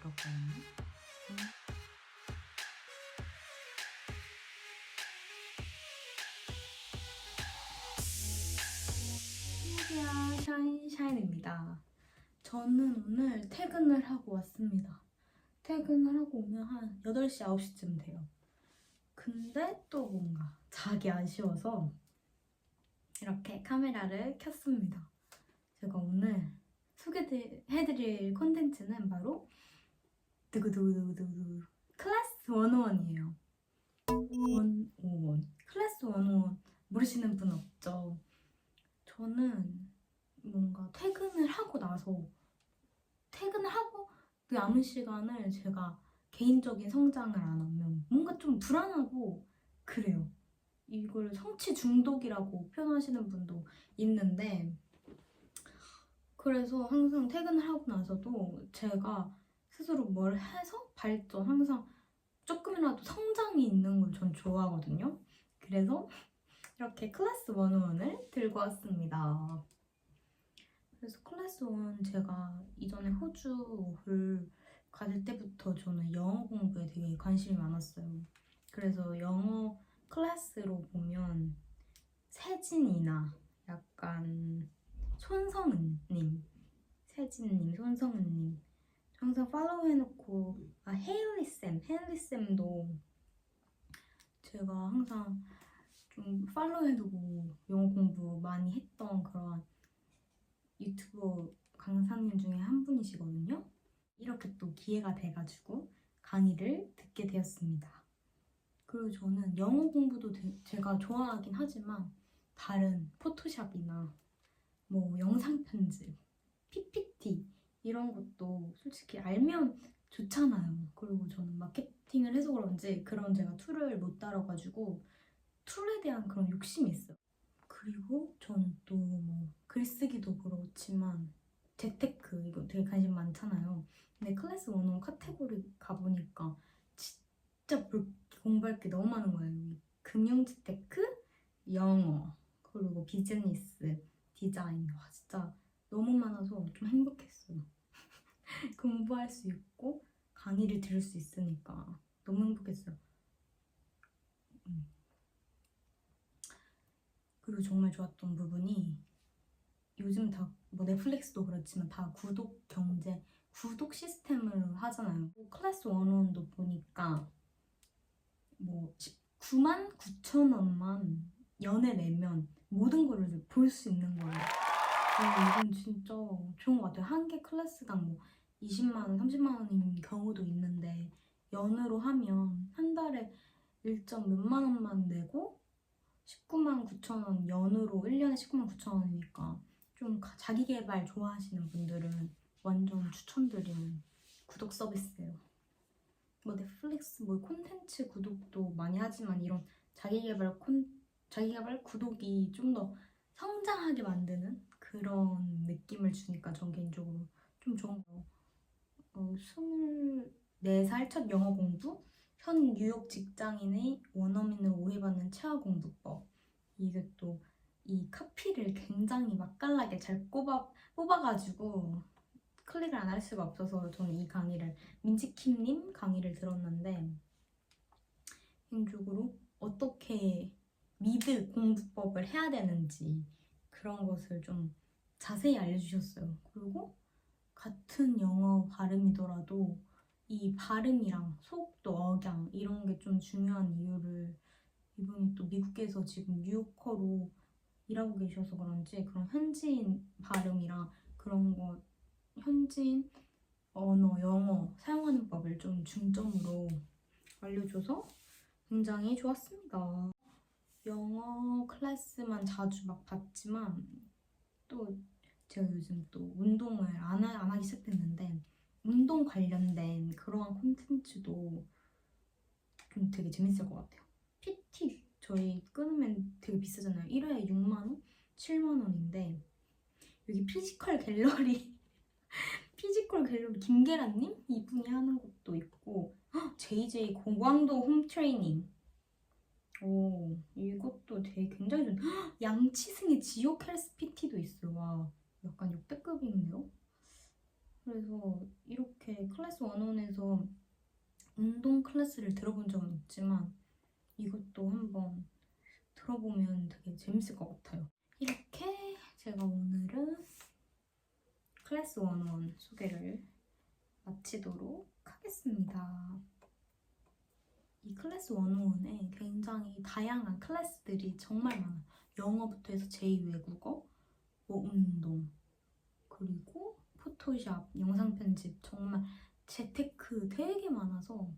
들어가요. 음. 안녕하세요. 샤인샤인입니다. 저는 오늘 퇴근을 하고 왔습니다. 퇴근을 하고 오면 한 8시, 9시쯤 돼요. 근데 또 뭔가 자기 아쉬워서 이렇게 카메라를 켰습니다. 제가 오늘 소개해드릴 콘텐츠는 바로 두구두구두구두구 클래스 101이에요. 101 클래스 101 모르시는 분 없죠? 저는 뭔가 퇴근을 하고 나서 퇴근을 하고 그 남은 시간을 제가 개인적인 성장을 안 하면 뭔가 좀 불안하고 그래요. 이걸 성취 중독이라고 표현하시는 분도 있는데 그래서 항상 퇴근을 하고 나서도 제가 스스로 뭘 해서 발전 항상 조금이라도 성장이 있는 걸 전 좋아하거든요. 그래서 이렇게 클래스 101을 들고 왔습니다. 그래서 클래스 1 제가 이전에 호주를 가질 때부터 저는 영어 공부에 되게 관심이 많았어요. 그래서 영어 클래스로 보면 세진이나 약간 손성은님, 세진님, 손성은님 항상 팔로우 해놓고 아 헤일리 쌤, 헤일리 쌤도 제가 항상 좀 팔로우 해두고 영어 공부 많이 했던 그런 유튜버 강사님 중에 한 분이시거든요. 이렇게 또 기회가 돼가지고 강의를 듣게 되었습니다. 그리고 저는 영어 공부도 되- 제가 좋아하긴 하지만 다른 포토샵이나 뭐 영상 편집, PPT 이런 것도 솔직히 알면 좋잖아요. 그리고 저는 마케팅을 해서 그런지 그런 제가 툴을 못 따라가지고 툴에 대한 그런 욕심이 있어요. 그리고 저는 또 뭐 글쓰기도 그렇지만 재테크 이거 되게 관심 많잖아요. 근데 클래스 101 카테고리 가보니까 진짜 볼- 공부할 게 너무 많은 거예요. 이 금융 재테크, 영어, 그리고 비즈니스, 디자인. 와 진짜 너무 많아서 좀 행복했어요. 공부할 수 있고 강의를 들을 수 있으니까 너무 행복했어요. 음. 그리고 정말 좋았던 부분이 요즘 다 뭐 넷플릭스도 그렇지만 다 구독 경제, 구독 시스템을 하잖아요. 클래스 101도 보니까 뭐 9만 9천 원만 연애 내면 모든 거를 볼 수 있는 거예요. 어, 이건 진짜 좋은 것 같아요. 한 개 클래스당 뭐 20만 원, 30만 원인 경우도 있는데 연으로 하면 한 달에 1점 몇만 원만 내고 19만 9천 원 연으로 1년에 19만 9천 원이니까 좀 가- 자기 개발 좋아하시는 분들은 완전 추천드리는 구독 서비스예요. 뭐 넷플릭스 뭐 콘텐츠 구독도 많이 하지만 이런 자기 개발 콘 자기 개발 구독이 좀 더 성장하게 만드는 그런 느낌을 주니까 전 개인적으로 좀 좋은 거. 어, 24살 첫 영어 공부, 현 뉴욕 직장인의 원어민을 오해받는 체화 공부법. 이게 또 이 카피를 굉장히 맛깔나게 잘 꼽아, 뽑아가지고 클릭을 안 할 수가 없어서 저는 이 강의를 민지킴님 강의를 들었는데 개인적으로 어떻게 미드 공부법을 해야 되는지 그런 것을 좀 자세히 알려주셨어요. 그리고 같은 영어 발음이더라도 이 발음이랑 속도, 억양 이런 게 좀 중요한 이유를 이분이 또 미국에서 지금 뉴요커로 일하고 계셔서 그런지 그런 현지인 발음이랑 그런 거 현지인 언어, 영어 사용하는 법을 좀 중점으로 알려줘서 굉장히 좋았습니다. 영어 클래스만 자주 막 봤지만 또 제가 요즘 또 운동을 안, 하, 안 하기 시작했는데 운동 관련된 그러한 콘텐츠도 좀 되게 재밌을 것 같아요. PT 저희 끊으면 되게 비싸잖아요. 1회에 6만 원, 7만 원인데 여기 피지컬 갤러리 피지컬 갤러리 김계란님 이분이 하는 것도 있고 헉, JJ 고광도 홈 트레이닝 오 이것도 되게 굉장히 헉, 양치승의 지옥 헬스 PT도 있어요. 와 약간 역대급인데요? 그래서 이렇게 클래스 101에서 운동 클래스를 들어본 적은 없지만 이것도 한번 들어보면 되게 재밌을 것 같아요. 이렇게 제가 오늘은 클래스 101 소개를 마치도록 하겠습니다. 이 클래스 101에 굉장히 다양한 클래스들이 정말 많아요. 영어부터 해서 제2외국어, 뭐 운동, 그리고 포토샵, 영상 편집 정말 재테크 되게 많아서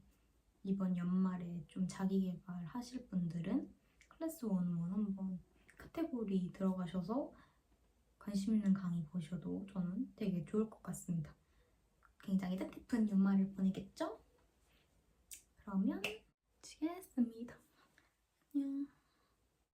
이번 연말에 좀 자기 개발 하실 분들은 클래스 101 한번 카테고리 들어가셔서 관심 있는 강의 보셔도 저는 되게 좋을 것 같습니다. 굉장히 뜻깊은 연말을 보내겠죠? 그러면 마치겠습니다. 안녕.